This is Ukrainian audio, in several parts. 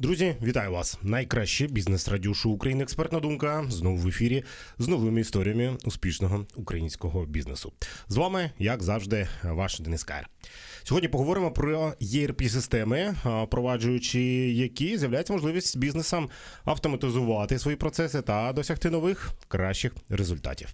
Друзі, вітаю вас! Найкраще бізнес радіошу України. Експертна думка знову в ефірі з новими історіями успішного українського бізнесу. З вами, як завжди, ваш Денис Кайр. Сьогодні поговоримо про erp системи проваджуючи які з'являється можливість бізнесам автоматизувати свої процеси та досягти нових кращих результатів.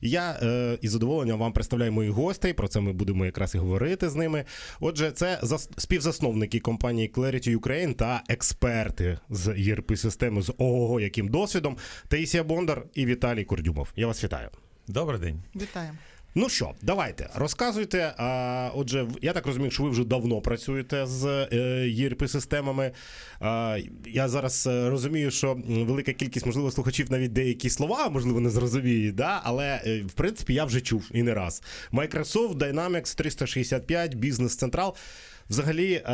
Я е, із задоволенням вам представляю моїх гостей. Про це ми будемо якраз і говорити з ними. Отже, це зас- співзасновники компанії Clarity Ukraine та експерти з erp системи з ого, яким досвідом Таїсія Бондар і Віталій Курдюмов. Я вас вітаю. Добрий день. Вітаємо. Ну що, давайте розказуйте. А, отже, я так розумію, що ви вже давно працюєте з е, erp системами А, я зараз е, розумію, що велика кількість, можливо, слухачів навіть деякі слова, можливо, не зрозуміють, да? але е, в принципі я вже чув і не раз. Microsoft Dynamics 365, Business Central. Взагалі, е,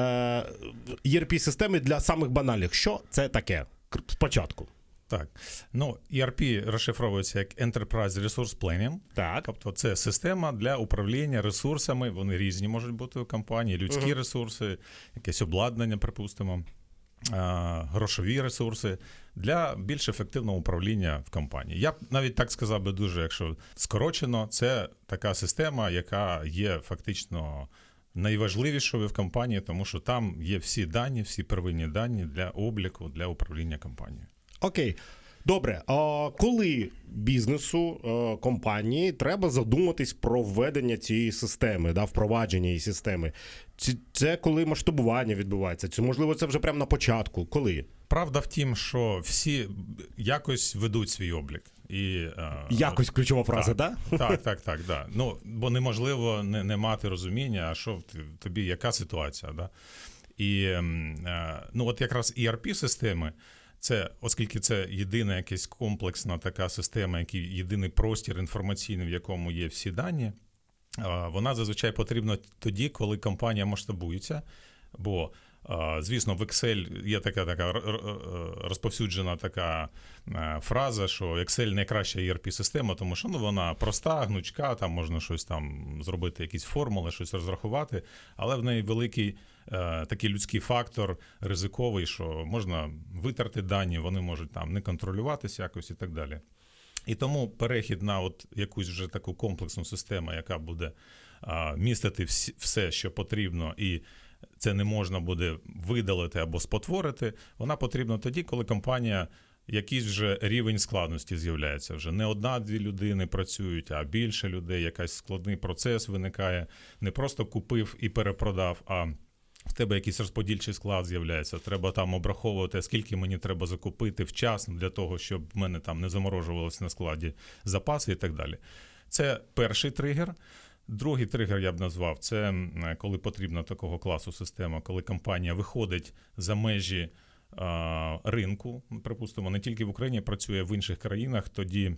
erp системи для самих банальних. Що це таке? Спочатку. Так, ну ERP розшифровується як Enterprise Resource Planning. Так. Тобто це система для управління ресурсами. Вони різні можуть бути у компанії, людські ресурси, якесь обладнання, припустимо, грошові ресурси для більш ефективного управління в компанії. Я б навіть так сказав би дуже, якщо скорочено, це така система, яка є фактично. Найважливішою в компанії, тому що там є всі дані, всі первинні дані для обліку, для управління компанією. Окей. Добре, а коли бізнесу е, компанії треба задуматись про введення цієї системи, да, впровадження її системи? Це, це коли масштабування відбувається? Це можливо це вже прямо на початку. Коли? Правда в тім, що всі якось ведуть свій облік. І, е, Якось ключова фраза, так? Да? Так, так, так, да. Ну, бо неможливо не, не мати розуміння, а що тобі, яка ситуація. Да? І е, ну, от якраз erp системи це, оскільки це єдина якась комплексна така система, який єдиний простір інформаційний, в якому є всі дані, а, вона зазвичай потрібна тоді, коли компанія масштабується. Бо, звісно, в Excel є така така розповсюджена така е, фраза, що Excel найкраща ERP-система, тому що ну, вона проста, гнучка, там можна щось там зробити, якісь формули, щось розрахувати, але в неї великий е, такий людський фактор ризиковий, що можна витерти дані, вони можуть там не контролюватися якось і так далі. І тому перехід на от якусь вже таку комплексну систему, яка буде містити все, що потрібно, і це не можна буде видалити або спотворити, вона потрібна тоді, коли компанія. Якийсь вже рівень складності з'являється. Вже не одна-дві людини працюють, а більше людей, якийсь складний процес виникає. Не просто купив і перепродав, а в тебе якийсь розподільчий склад з'являється. Треба там обраховувати, скільки мені треба закупити вчасно для того, щоб в мене там не заморожувалося на складі запаси і так далі. Це перший тригер. Другий тригер я б назвав це коли потрібна такого класу система, коли компанія виходить за межі а, ринку. Припустимо, не тільки в Україні працює в інших країнах. Тоді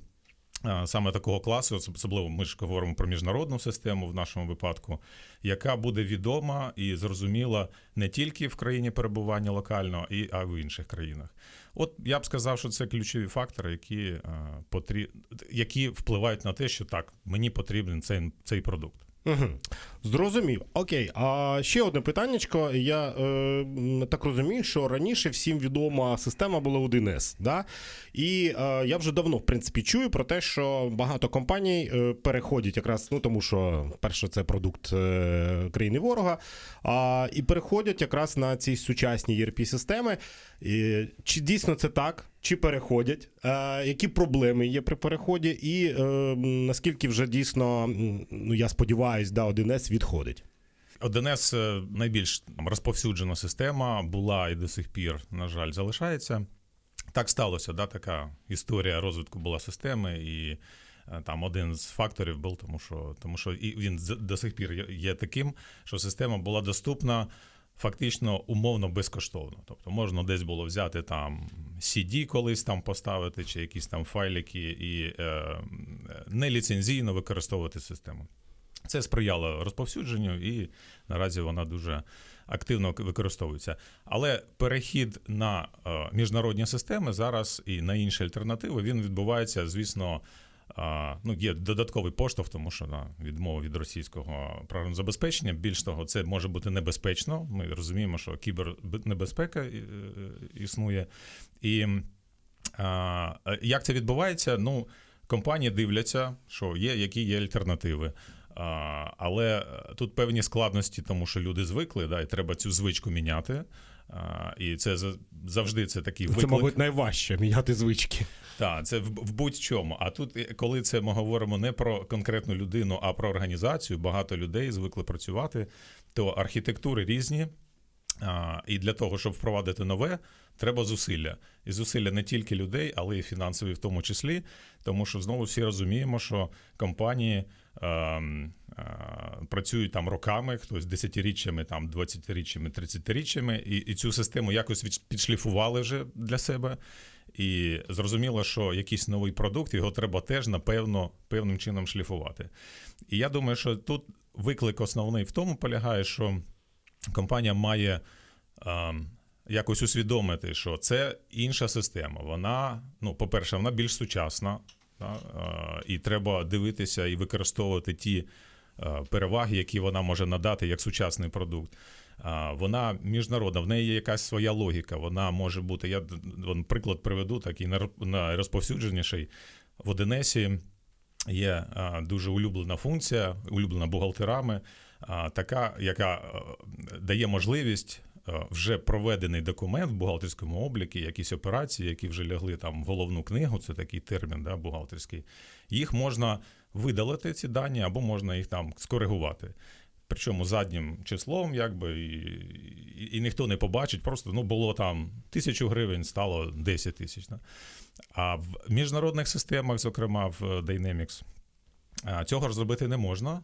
саме такого класу, особливо ми ж говоримо про міжнародну систему в нашому випадку, яка буде відома і зрозуміла не тільки в країні перебування локально, і а в інших країнах. От я б сказав, що це ключові фактори, які, а, потрі... які впливають на те, що так, мені потрібен цей, цей продукт. Угу. Зрозумів. Окей. А ще одне питаннячко. Я е, так розумію, що раніше всім відома система була 1С. Да? І е, я вже давно, в принципі, чую про те, що багато компаній е, переходять якраз, ну тому що перше, це продукт е, країни ворога, а, і переходять якраз на ці сучасні erp системи І, чи дійсно це так? Чи переходять? Е, які проблеми є при переході? І е, наскільки вже дійсно, ну я сподіваюся, да, 1С відходить? 1С е, найбільш розповсюджена система була і до сих пір, на жаль, залишається. Так сталося, да, така історія розвитку була системи, і там один з факторів був, тому що, тому що і він до сих пір є таким, що система була доступна фактично умовно безкоштовно. Тобто можна десь було взяти там CD колись там поставити, чи якісь там файлики, і е, е, неліцензійно використовувати систему. Це сприяло розповсюдженню, і наразі вона дуже активно використовується. Але перехід на е, міжнародні системи зараз і на інші альтернативи він відбувається, звісно, ну, є додатковий поштовх, тому що да, відмова від російського програмного забезпечення. Більш того, це може бути небезпечно. Ми розуміємо, що кібернебезпека е, е, існує. І а, як це відбувається? Ну, компанії дивляться, що є, які є альтернативи. А, але тут певні складності, тому що люди звикли, да, і треба цю звичку міняти. А, і це за- завжди це такий Це, мабуть, найважче міняти звички. Так, це в, в будь-чому. А тут, е, коли це ми говоримо не про конкретну людину, а про організацію, багато людей звикли працювати, то архітектури різні. А, і для того, щоб впровадити нове, треба зусилля. І зусилля не тільки людей, але й фінансові в тому числі. Тому що знову всі розуміємо, що компанії ем, е, працюють там роками, хтось десятиріччями, там 20-річчями, 30-річчями, і, і цю систему якось від- підшліфували вже для себе. І зрозуміло, що якийсь новий продукт його треба теж напевно певним чином шліфувати. І я думаю, що тут виклик основний в тому полягає, що компанія має е, якось усвідомити, що це інша система. Вона, ну, по-перше, вона більш сучасна, да, е, і треба дивитися і використовувати ті е, переваги, які вона може надати як сучасний продукт. Вона міжнародна, в неї є якась своя логіка. Вона може бути. Я приклад приведу, такий найроз- найрозповсюдженіший в Одинесі. Є дуже улюблена функція, улюблена бухгалтерами, така, яка дає можливість вже проведений документ в бухгалтерському обліку, якісь операції, які вже лягли там в головну книгу, це такий термін да, бухгалтерський. Їх можна видалити, ці дані, або можна їх там скоригувати. Причому заднім числом, якби, і, і, і ніхто не побачить, просто ну, було там тисячу гривень, стало 10 тисяч. Да? А в міжнародних системах, зокрема в Dynamics, цього ж зробити не можна,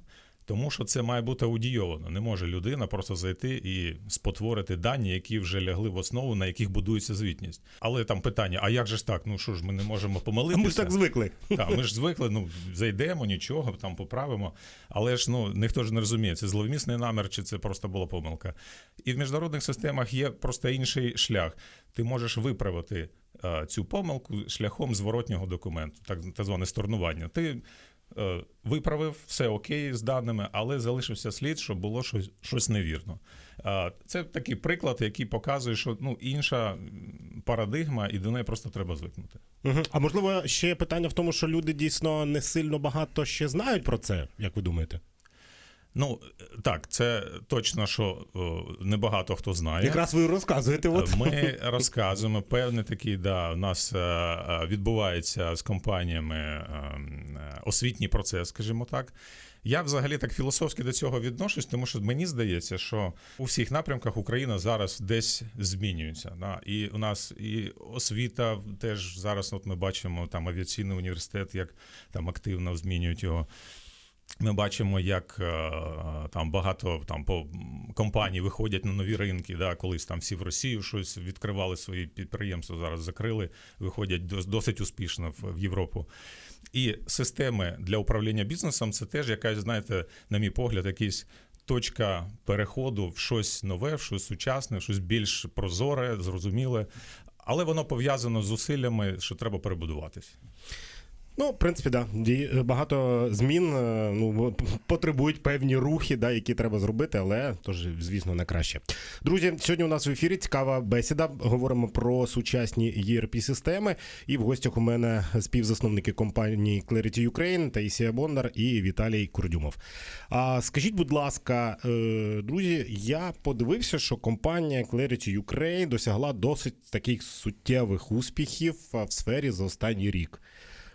тому що це має бути аудійовано. Не може людина просто зайти і спотворити дані, які вже лягли в основу, на яких будується звітність. Але там питання: а як же ж так? Ну що ж, ми не можемо А помилитися? ми ж так звикли. Так, ми ж звикли, ну зайдемо, нічого, там поправимо. Але ж ну ніхто ж не розуміє, це зловмісний намір, чи це просто була помилка. І в міжнародних системах є просто інший шлях. Ти можеш виправити е, цю помилку шляхом зворотнього документу, так, так зване сторнування. Ти виправив все окей з даними, але залишився слід, що було щось, щось невірно. Е, це такий приклад, який показує, що ну, інша парадигма, і до неї просто треба звикнути. Угу. А можливо, ще питання в тому, що люди дійсно не сильно багато ще знають про це, як ви думаєте? Ну так, це точно, що небагато хто знає. Якраз ви розказуєте. От. Ми розказуємо певний такий, да, у нас е, е, відбувається з компаніями е, освітній процес, скажімо так. Я взагалі так філософськи до цього відношусь, тому що мені здається, що у всіх напрямках Україна зараз десь змінюється. Да? І у нас і освіта теж зараз, от ми бачимо там авіаційний університет, як там активно змінюють його. Ми бачимо, як е, там багато там по компаній виходять на нові ринки. Да, колись там всі в Росію щось відкривали свої підприємства, зараз закрили, виходять дос- досить успішно в, Європу. І системи для управління бізнесом це теж якась, знаєте, на мій погляд, якась точка переходу в щось нове, в щось сучасне, в щось більш прозоре, зрозуміле. Але воно пов'язано з зусиллями, що треба перебудуватись. Ну, в принципі, да. Багато змін е, ну, потребують певні рухи, да, які треба зробити, але тож, звісно, не краще. Друзі, сьогодні у нас в ефірі цікава бесіда. Говоримо про сучасні erp системи І в гостях у мене співзасновники компанії Clarity Ukraine Таїсія Бондар і Віталій Курдюмов. А скажіть, будь ласка, е, друзі, я подивився, що компанія Clarity Ukraine досягла досить таких суттєвих успіхів в сфері за останній рік.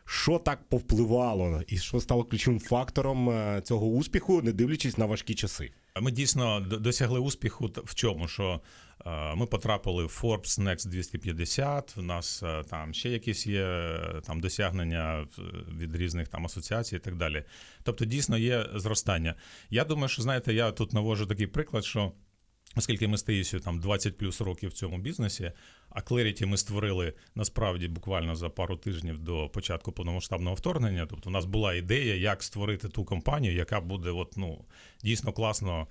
Що так повпливало, і що стало ключовим фактором е, цього успіху, не дивлячись на важкі часи? Ми дійсно досягли успіху в чому? Що е, ми потрапили в Forbes Next 250, У нас е, там ще якісь є там досягнення від різних там асоціацій і так далі. Тобто, дійсно є зростання. Я думаю, що знаєте, я тут навожу такий приклад, що. Оскільки ми з там 20 плюс років в цьому бізнесі, а Clarity ми створили насправді буквально за пару тижнів до початку повномасштабного вторгнення. Тобто, у нас була ідея, як створити ту компанію, яка буде от, ну, дійсно класно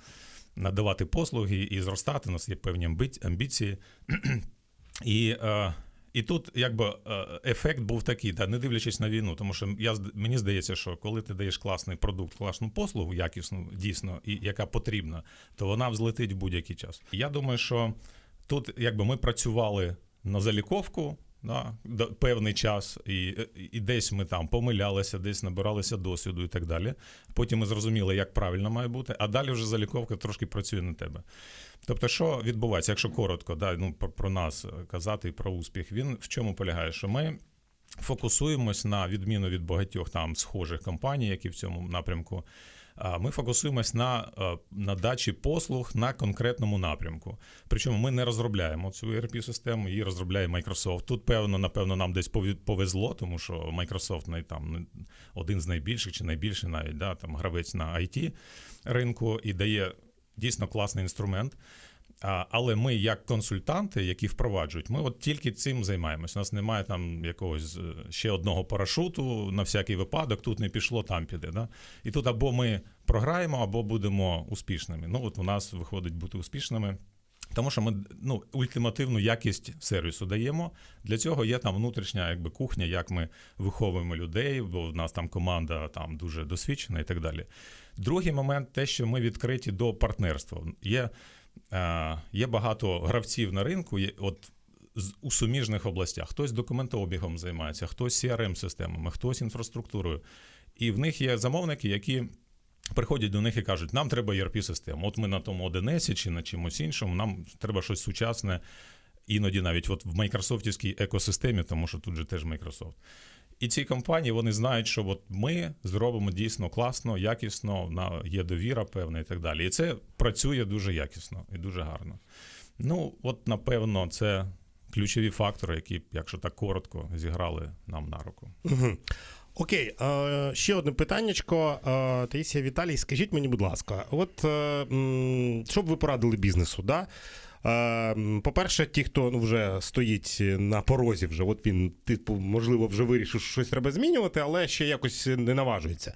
надавати послуги і зростати. У нас є певні амбі- амбіції. І, е, І тут якби е, ефект був такий, да, не дивлячись на війну, тому що я мені здається, що коли ти даєш класний продукт, класну послугу, якісну, дійсно, і яка потрібна, то вона взлетить в будь-який час. Я думаю, що тут якби ми працювали на заліковку. Да, певний час, і, і десь ми там помилялися, десь набиралися досвіду і так далі. Потім ми зрозуміли, як правильно має бути, а далі вже заліковка трошки працює на тебе. Тобто, що відбувається, якщо коротко, да, ну, про, про нас казати і про успіх, він в чому полягає? Що ми фокусуємось на відміну від багатьох там схожих компаній, які в цьому напрямку. Ми фокусуємось на е, надачі послуг на конкретному напрямку. Причому ми не розробляємо цю ERP-систему, її розробляє Microsoft. Тут, певно, напевно, нам десь повезло, тому що Microsoft най- там, один з найбільших чи найбільший навіть да, там, гравець на IT ринку і дає дійсно класний інструмент. Але ми, як консультанти, які впроваджують, ми от тільки цим займаємось. У нас немає там якогось е, ще одного парашуту на всякий випадок. Тут не пішло, там піде. Да? І тут або ми програємо, або будемо успішними. Ну, от у нас виходить бути успішними. Тому що ми ну, ультимативну якість сервісу даємо. Для цього є там внутрішня якби, кухня, як ми виховуємо людей, бо в нас там команда там дуже досвідчена і так далі. Другий момент те, що ми відкриті до партнерства. Є, є багато гравців на ринку, от у суміжних областях. Хтось документообігом займається, хтось CRM-системами, хтось інфраструктурою. І в них є замовники, які приходять до них і кажуть, нам треба ERP-систему. От ми на тому 1С чи на чимось іншому, нам треба щось сучасне. Іноді навіть от в майкрософтівській екосистемі, тому що тут же теж Microsoft. І ці компанії вони знають, що от ми зробимо дійсно класно, якісно, на є довіра певна і так далі. І це працює дуже якісно і дуже гарно. Ну, от напевно, це ключові фактори, які, якщо так коротко, зіграли нам на руку. Угу. Окей, ще одне питаннячко. Таїсія Віталій, скажіть мені, будь ласка, от що б ви порадили бізнесу? Да? Е, м, По-перше, ті, хто ну, вже стоїть на порозі, вже от він, типу, можливо, вже вирішив, що щось треба змінювати, але ще якось не наважується.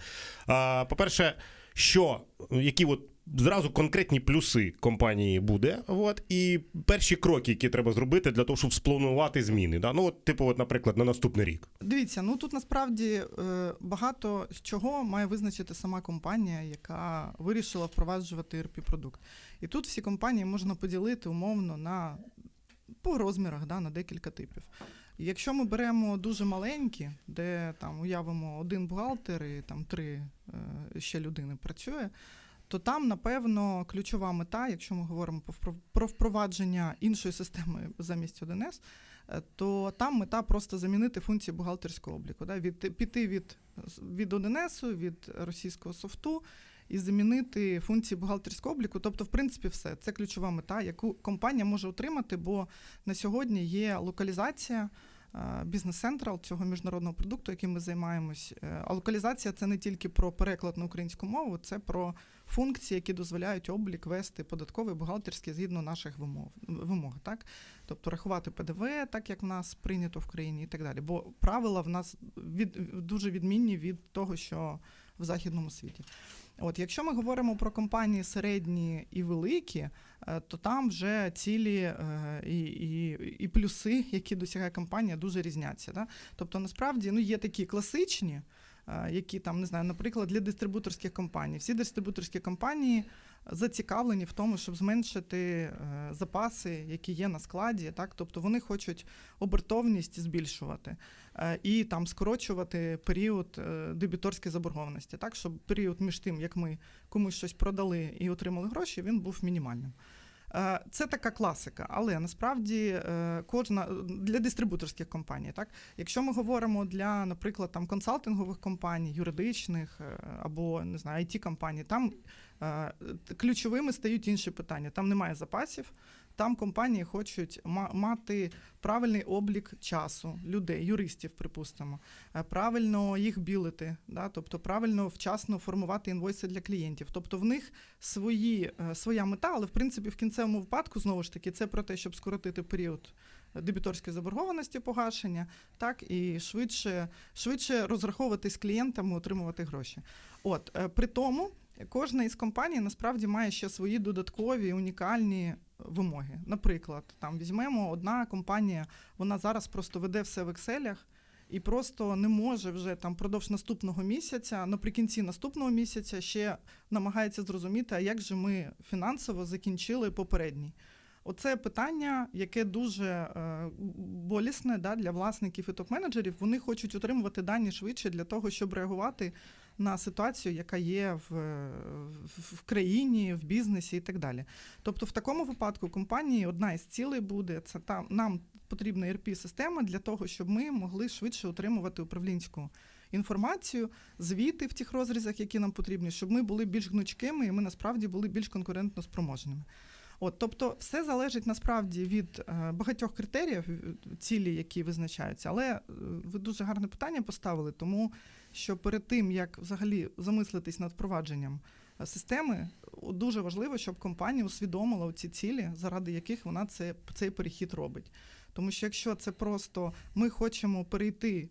По-перше, що, які от зразу конкретні плюси компанії буде, от, і перші кроки, які треба зробити для того, щоб спланувати зміни. Да? Ну, от, типу, от, наприклад, на наступний рік. Дивіться, ну тут насправді е, багато з чого має визначити сама компанія, яка вирішила впроваджувати ERP продукт. І тут всі компанії можна поділити умовно на по розмірах, да, на декілька типів. Якщо ми беремо дуже маленькі, де там уявимо один бухгалтер і там три е, ще людини працює, то там, напевно, ключова мета, якщо ми говоримо про впровадження іншої системи замість 1С, е, то там мета просто замінити функції бухгалтерського обліку. Да? Від, піти від, від 1С, від російського софту і замінити функції бухгалтерського обліку. Тобто, в принципі, все. Це ключова мета, яку компанія може отримати, бо на сьогодні є локалізація. Бізнес Централ цього міжнародного продукту, яким ми займаємось. Е, А локалізація це не тільки про переклад на українську мову, це про функції, які дозволяють облік вести податковий, бухгалтерський згідно наших вимог, вимог, так? Тобто рахувати ПДВ, так як в нас прийнято в країні, і так далі. Бо правила в нас від, дуже відмінні від того, що в західному світі. От, якщо ми говоримо про компанії середні і великі, е, то там вже цілі е, і, і, і плюси, які досягає компанія, дуже різняться. Да? Тобто, насправді ну, є такі класичні, е, які там, не знаю, наприклад, для дистрибуторських компаній. Всі дистрибуторські компанії зацікавлені в тому, щоб зменшити е, запаси, які є на складі. Так? Тобто вони хочуть обертовність збільшувати е, і там скорочувати період е, дебіторської заборгованості, так? щоб період між тим, як ми комусь щось продали і отримали гроші, він був мінімальним. Це така класика, але насправді кожна для дистрибуторських компаній, так якщо ми говоримо для, наприклад, там консалтингових компаній, юридичних або не знаю, it компаній там ключовими стають інші питання. Там немає запасів. Там компанії хочуть ма- мати правильний облік часу людей, юристів, припустимо, е, правильно їх білити, да? тобто правильно вчасно формувати інвойси для клієнтів. Тобто в них свої, е, своя мета, але в принципі в кінцевому випадку знову ж таки це про те, щоб скоротити період дебіторської заборгованості погашення, так і швидше, швидше розраховуватись клієнтами, отримувати гроші. От е, при тому Кожна із компаній насправді має ще свої додаткові унікальні вимоги. Наприклад, там візьмемо одна компанія, вона зараз просто веде все в Excel і просто не може вже там продовж наступного місяця, наприкінці наступного місяця ще намагається зрозуміти, а як же ми фінансово закінчили попередній. Оце питання, яке дуже е, болісне да, для власників і топ-менеджерів. Вони хочуть отримувати дані швидше для того, щоб реагувати на ситуацію, яка є в, в, країні, в бізнесі і так далі. Тобто, в такому випадку компанії одна із цілей буде це там нам потрібна erp система для того, щоб ми могли швидше отримувати управлінську інформацію, звіти в тих розрізах, які нам потрібні, щоб ми були більш гнучкими і ми насправді були більш конкурентно спроможними. От, тобто, все залежить насправді від е, багатьох критеріїв, е, цілі, які визначаються. Але е, ви дуже гарне питання поставили, тому що перед тим як взагалі замислитись над впровадженням системи, дуже важливо, щоб компанія усвідомила ці цілі, заради яких вона це, цей перехід робить. Тому що якщо це просто ми хочемо перейти,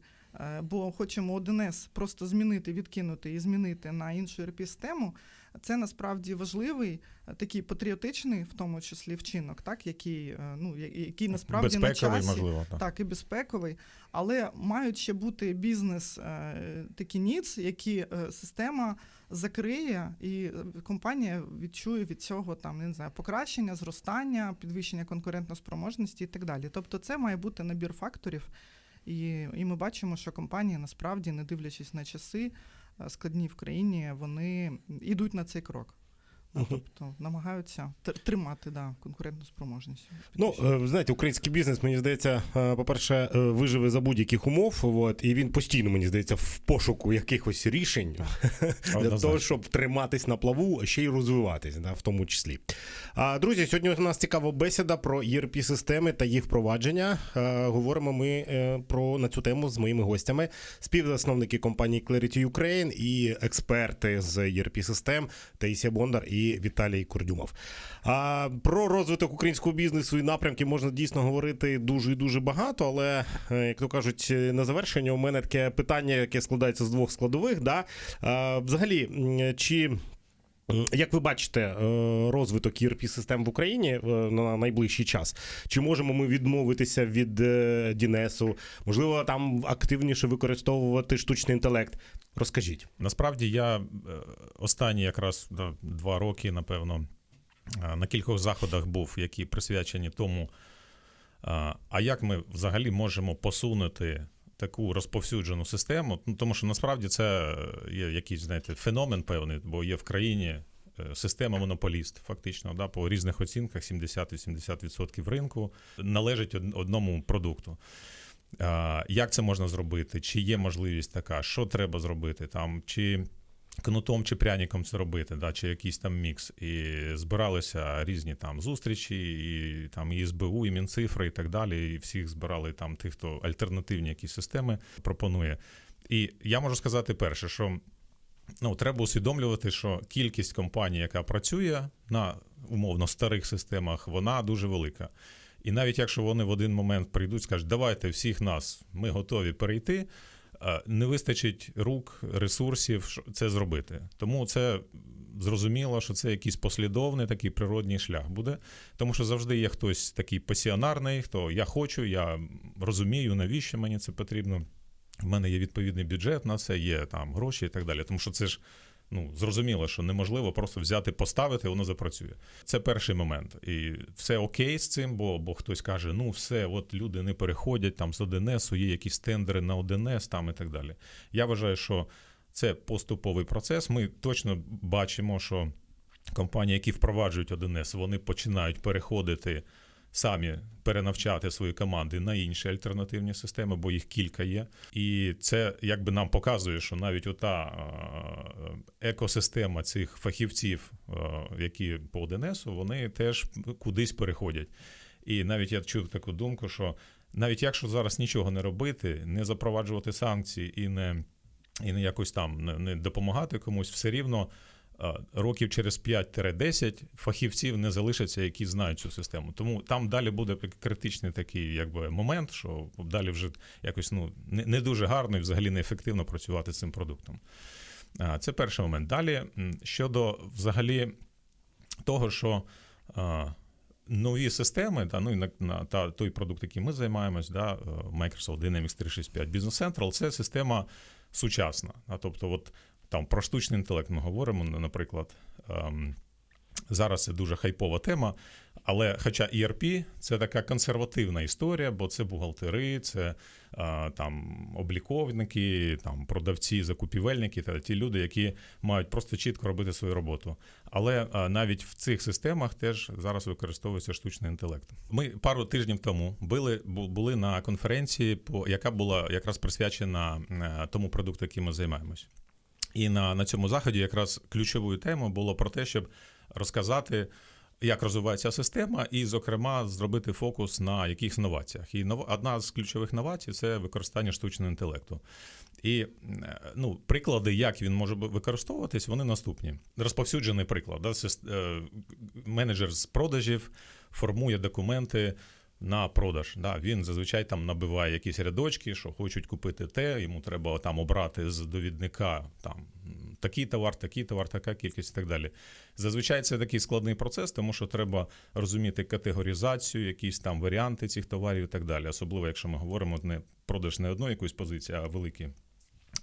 бо хочемо 1С просто змінити, відкинути і змінити на іншу ERP-систему, це насправді важливий, е, такий патріотичний, в тому числі вчинок, так який е, ну який насправді на Безпековий, часі, можливо. Так. так і безпековий, але мають ще бути бізнес е, такі ніц, які система закриє, і компанія відчує від цього там не знаю, покращення, зростання, підвищення конкурентноспроможності і так далі. Тобто, це має бути набір факторів. І, і ми бачимо, що компанії насправді, не дивлячись на часи складні в країні, вони йдуть на цей крок. Ну, Тобто намагаються тримати да, конкурентну спроможність. Ну, е, знаєте, український бізнес, мені здається, е, по-перше, е, виживе за будь-яких умов. От, і він постійно, мені здається, в пошуку якихось рішень для того, щоб триматись на плаву, а ще й розвиватись, да, в тому числі. А, друзі, сьогодні у нас цікава бесіда про erp системи та їх впровадження. Говоримо ми про на цю тему з моїми гостями, співзасновники компанії Clarity Ukraine і експерти з erp систем Таїсія Бондар і Віталій Кордюмов. А про розвиток українського бізнесу і напрямки можна дійсно говорити дуже і дуже багато, але е, як то кажуть, е, на завершення у мене таке питання, яке складається з двох складових. Да? А, взагалі, чи. Як ви бачите е, розвиток erp систем в Україні е, на найближчий час? Чи можемо ми відмовитися від е, Дінесу? Можливо, там активніше використовувати штучний інтелект? Розкажіть. Насправді я останні якраз два роки, напевно, на кількох заходах був, які присвячені тому, а як ми взагалі можемо посунути таку розповсюджену систему. Ну, тому що насправді це е, є якийсь, знаєте, феномен певний, бо є в країні. е, Система монополіст, фактично, да, по різних оцінках 70-80% ринку належить одному продукту. Як це можна зробити? Чи є можливість така? Що треба зробити? Там, чи кнутом чи пряником це робити, да, чи якийсь там мікс. І збиралися різні там зустрічі, і там і СБУ, і Мінцифри, і так далі. І всіх збирали там тих, хто альтернативні якісь системи пропонує. І я можу сказати перше, що ну, треба усвідомлювати, що кількість компаній, яка працює на умовно старих системах, вона дуже велика. І навіть якщо вони в один момент прийдуть, скажуть, давайте всіх нас, ми готові перейти. Е, Не вистачить рук, ресурсів щоб це зробити. Тому це зрозуміло, що це якийсь послідовний такий природній шлях буде. Тому що завжди є хтось такий пасіонарний, хто я хочу, я розумію, навіщо мені це потрібно. В мене є відповідний бюджет на це, є там гроші і так далі. Тому що це ж ну, зрозуміло, що неможливо просто взяти, поставити, воно запрацює. Це перший момент. І все окей з цим, бо, бо хтось каже, ну все, от люди не переходять там з 1С, є якісь тендери на 1С там і так далі. Я вважаю, що це поступовий процес. Ми точно бачимо, що компанії, які впроваджують 1С, вони починають переходити самі перенавчати свої команди на інші альтернативні системи, бо їх кілька є. І це якби нам показує, що навіть ота е, екосистема цих фахівців, е, які по 1С, вони теж кудись переходять. І навіть я чув таку думку, що навіть якщо зараз нічого не робити, не запроваджувати санкції і не, і не якось там не, допомагати комусь, все рівно років через 5-10 фахівців не залишаться, які знають цю систему. Тому там далі буде критичний такий якби, момент, що далі вже якось ну, не, дуже гарно і взагалі неефективно працювати з цим продуктом. Це перший момент. Далі щодо взагалі того, що нові системи, та, ну, і на, на та, той продукт, який ми займаємось, да, е, Microsoft Dynamics 365 Business Central, це система сучасна. А, тобто, от, там, про штучний інтелект ми говоримо, ну, наприклад. ем, Зараз це дуже хайпова тема, але хоча ERP – це така консервативна історія, бо це бухгалтери, це а, там обліковники, там продавці, закупівельники та ті люди, які мають просто чітко робити свою роботу. Але а, навіть в цих системах теж зараз використовується штучний інтелект. Ми пару тижнів тому були, були на конференції, яка була якраз присвячена е, тому продукту, яким ми займаємось. І на, на цьому заході якраз ключовою темою було про те, щоб розказати, як розвивається система, і, зокрема, зробити фокус на якихось новаціях. І нов... одна з ключових новацій це використання штучного інтелекту. І е, ну, приклади, як він може використовуватись, вони наступні. Розповсюджений приклад. Да? Е, менеджер з продажів формує документи на продаж. Да, він зазвичай там набиває якісь рядочки, що хочуть купити те, йому треба там обрати з довідника там такий товар, такий товар, така кількість і так далі. Зазвичай це такий складний процес, тому що треба розуміти категоризацію, якісь там варіанти цих товарів і так далі. Особливо, якщо ми говоримо не продаж не одної якоїсь позиції, а великі.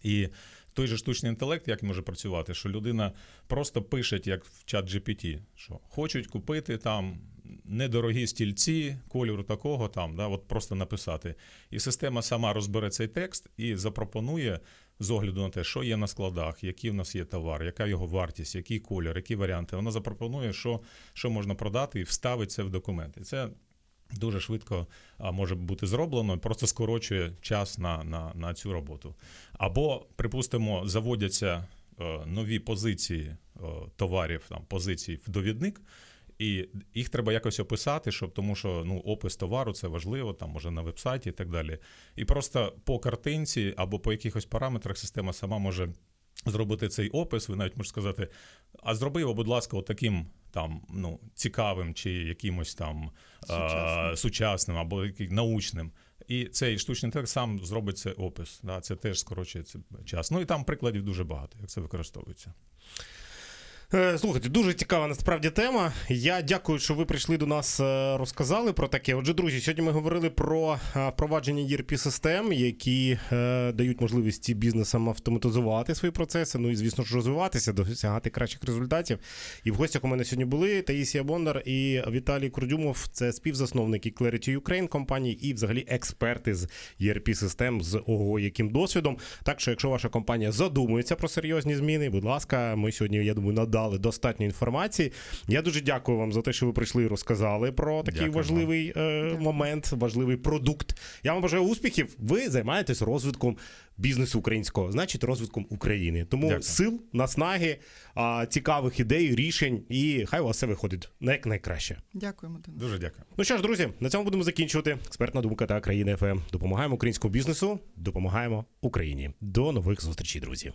І той же штучний інтелект, як може працювати, що людина просто пише, як в чат GPT, що хочуть купити там недорогі стільці, кольору такого, там, да, от просто написати. І система сама розбере цей текст і запропонує з огляду на те, що є на складах, який в нас є товар, яка його вартість, який колір, які варіанти. Вона запропонує, що, що можна продати, і вставить це в документи. Це дуже швидко може бути зроблено, просто скорочує час на, на, на цю роботу. Або, припустимо, заводяться е, нові позиції е, товарів, там, позицій в довідник. І їх треба якось описати, щоб тому що ну опис товару це важливо, там може на вебсайті і так далі. І просто по картинці або по якихось параметрах система сама може зробити цей опис. Ви навіть можете сказати, а зроби його, будь ласка, отаким там ну цікавим чи якимось там Сучасним. а, сучасним або научним. І цей штучний інтелект сам зробить цей опис. Да, це теж скорочує це час. Ну і там прикладів дуже багато, як це використовується. Е, Слухайте, дуже цікава насправді тема. Я дякую, що ви прийшли до нас, е, розказали про таке. Отже, друзі, сьогодні ми говорили про е, впровадження erp систем які дають можливість бізнесам автоматизувати свої процеси. Ну і звісно ж розвиватися, досягати кращих результатів. І в гостях у мене сьогодні були Таїсія Бондар і Віталій Курдюмов. Це співзасновники Clarity Ukraine компанії і взагалі експерти з erp систем з ого яким досвідом. Так що, якщо ваша компанія задумується про серйозні зміни, будь ласка, ми сьогодні, я думаю, надали достатньо інформації. Я дуже дякую вам за те, що ви прийшли і розказали про такий Дякую важливий е, момент, важливий продукт. Я вам бажаю успіхів. Ви займаєтесь розвитком бізнесу українського, значить, розвитком України. Тому Дякую. сил, наснаги, цікавих ідей, рішень, і хай у вас все виходить на як найкраще. Дякуємо. Дуже дякую. Ну що ж, друзі, на цьому будемо закінчувати. Експертна думка та країна ФМ. Допомагаємо українському бізнесу, допомагаємо Україні. До нових зустрічей, друзі.